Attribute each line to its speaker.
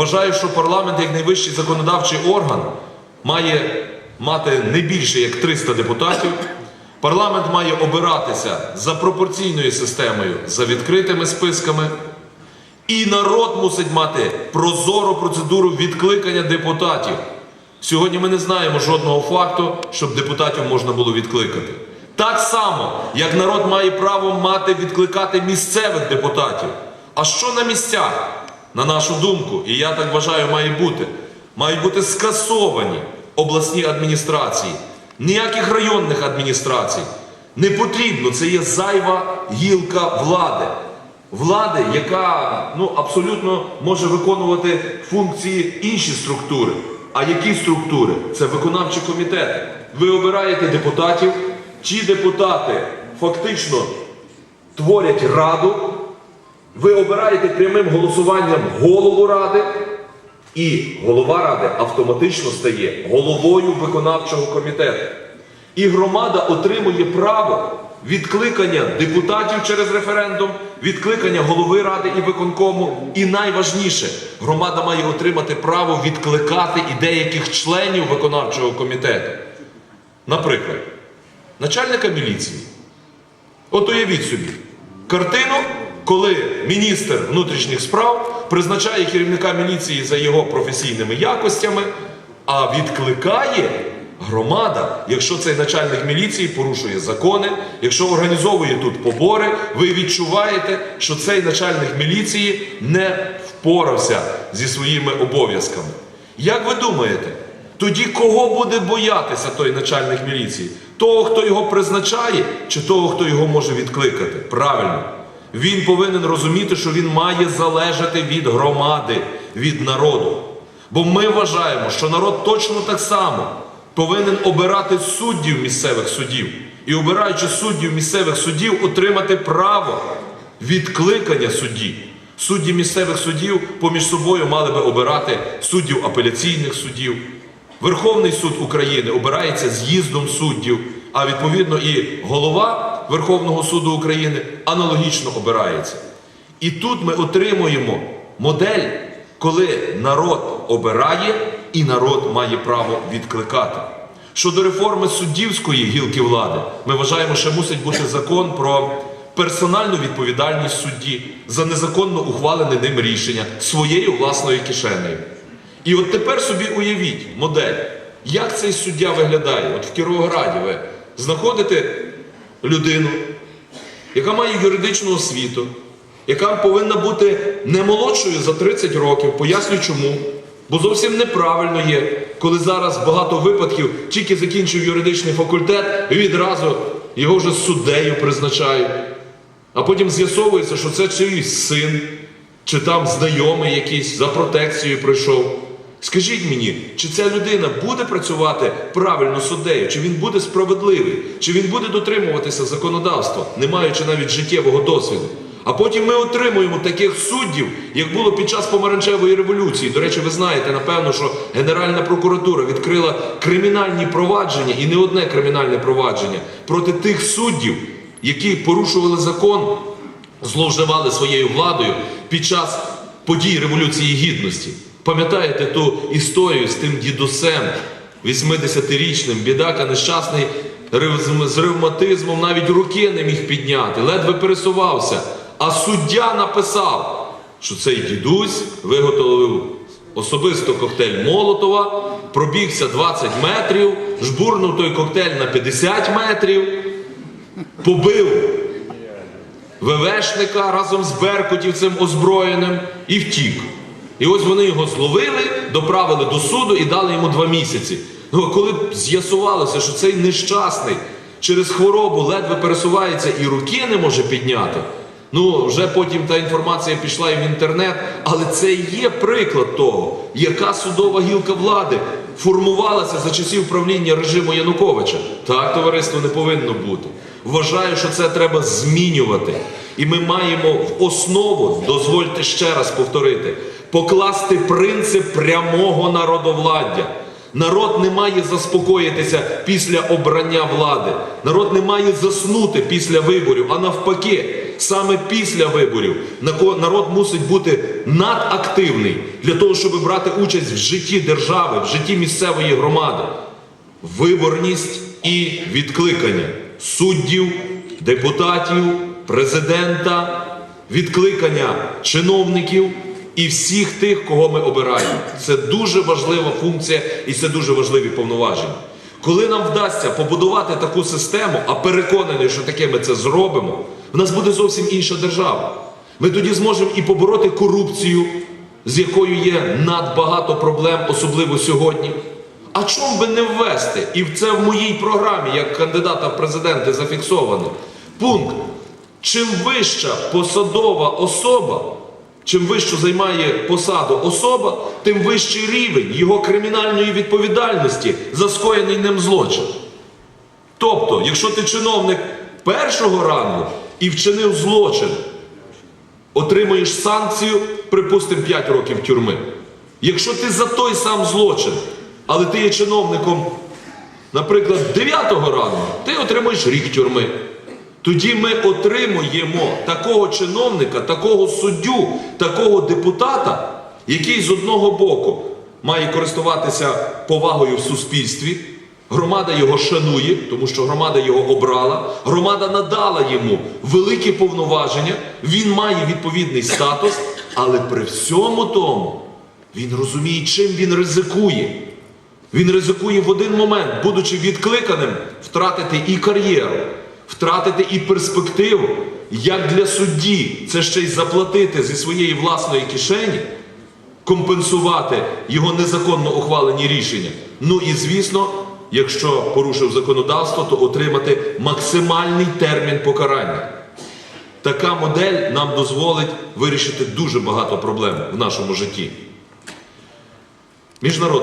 Speaker 1: Вважаю, що парламент як найвищий законодавчий орган має мати не більше як 300 депутатів. Парламент має обиратися за пропорційною системою, за відкритими списками. І народ мусить мати прозору процедуру відкликання депутатів. Сьогодні ми не знаємо жодного факту, щоб депутатів можна було відкликати. Так само, як народ має право мати відкликати місцевих депутатів. А що на місцях? На нашу думку, і я так вважаю, має бути. Мають бути скасовані обласні адміністрації, ніяких районних адміністрацій. Не потрібно, це є зайва гілка влади влади, яка ну, абсолютно може виконувати функції інші структури. А які структури? Це виконавчі комітети. Ви обираєте депутатів, ті депутати фактично творять раду, ви обираєте прямим голосуванням голову ради, і голова ради автоматично стає головою виконавчого комітету. І громада отримує право відкликання депутатів через референдум, відкликання голови ради і виконкому. І найважніше, громада має отримати право відкликати і деяких членів виконавчого комітету. Наприклад, начальника міліції. От уявіть собі, картину, коли міністр внутрішніх справ призначає керівника міліції за його професійними якостями, а відкликає громада, якщо цей начальник міліції порушує закони, якщо організовує тут побори, ви відчуваєте, що цей начальник міліції не впорався зі своїми обов'язками. Як ви думаєте, тоді кого буде боятися той начальник міліції? Того, хто його призначає, чи того, хто його може відкликати? Правильно. Він повинен розуміти, що він має залежати від громади, від народу. Бо ми вважаємо, що народ точно так само повинен обирати суддів місцевих судів. І обираючи суддів місцевих судів, отримати право відкликання судді. Судді місцевих судів поміж собою мали би обирати суддів апеляційних судів. Верховний суд України обирається з'їздом суддів, а відповідно і голова Верховного суду України аналогічно обирається. І тут ми отримуємо модель, коли народ обирає і народ має право відкликати. Щодо реформи суддівської гілки влади, ми вважаємо, що мусить бути закон про персональну відповідальність судді за незаконно ухвалене ним рішення своєю власною кишенею. І от тепер собі уявіть модель, як цей суддя виглядає. От в Кіровограді ви знаходите людину, яка має юридичну освіту, яка повинна бути не молодшою за 30 років. Поясню чому. Бо зовсім неправильно є, коли зараз багато випадків тільки закінчив юридичний факультет, і відразу його вже суддею призначають. А потім з'ясовується, що це чиїсь син, чи там знайомий якийсь за протекцією пройшов. Скажіть мені, чи ця людина буде працювати правильно суддею, чи він буде справедливий, чи він буде дотримуватися законодавства, не маючи навіть життєвого досвіду. А потім ми отримуємо таких суддів, як було під час помаранчевої революції. До речі, ви знаєте, напевно, що Генеральна прокуратура відкрила кримінальні провадження і не одне кримінальне провадження проти тих суддів, які порушували закон, зловживали своєю владою під час подій Революції Гідності. Пам'ятаєте ту історію з тим дідусем, 80-річним, бідака нещасний з ревматизмом, навіть руки не міг підняти, ледве пересувався. А суддя написав, що цей дідусь виготовив особисто коктейль Молотова, пробігся 20 метрів, жбурнув той коктейль на 50 метрів, побив ВВшника разом з Беркутівцем озброєним і втік. І ось вони його зловили, доправили до суду і дали йому два місяці. Ну, коли б з'ясувалося, що цей нещасний через хворобу ледве пересувається і руки не може підняти. Ну, вже потім та інформація пішла і в інтернет, але це є приклад того, яка судова гілка влади формувалася за часів правління режиму Януковича. Так, товариство не повинно бути. Вважаю, що це треба змінювати. І ми маємо в основу, дозвольте ще раз повторити, покласти принцип прямого народовладдя. Народ не має заспокоїтися після обрання влади. Народ не має заснути після виборів, а навпаки, саме після виборів народ мусить бути надактивний для того, щоб брати участь в житті держави, в житті місцевої громади. Виборність і відкликання суддів, депутатів, президента, відкликання чиновників і всіх тих, кого ми обираємо. Це дуже важлива функція і це дуже важливі повноваження. Коли нам вдасться побудувати таку систему, а переконаний, що таке ми це зробимо, в нас буде зовсім інша держава. Ми тоді зможемо і побороти корупцію, з якою є надбагато проблем, особливо сьогодні. А чому би не ввести? І це в моїй програмі, як кандидата в президенти, зафіксовано. Пункт. Чим вища посадова особа, чим вищу займає посаду особа, тим вищий рівень його кримінальної відповідальності за скоєний ним злочин. Тобто, якщо ти чиновник першого рангу і вчинив злочин, отримуєш санкцію, припустимо, 5 років тюрми. Якщо ти за той сам злочин, але ти є чиновником, наприклад, 9-го рангу, ти отримуєш рік тюрми. Тоді ми отримуємо такого чиновника, такого суддю, такого депутата, який з одного боку має користуватися повагою в суспільстві. Громада його шанує, тому що громада його обрала, громада надала йому великі повноваження, він має відповідний статус, але при всьому тому він розуміє, чим він ризикує. Він ризикує в один момент, будучи відкликаним, втратити і кар'єру, втратити і перспективу, як для судді це ще й заплатити зі своєї власної кишені, компенсувати його незаконно ухвалені рішення. Ну і звісно, якщо порушив законодавство, то отримати максимальний термін покарання. Така модель нам дозволить вирішити дуже багато проблем в нашому житті. Міжнародний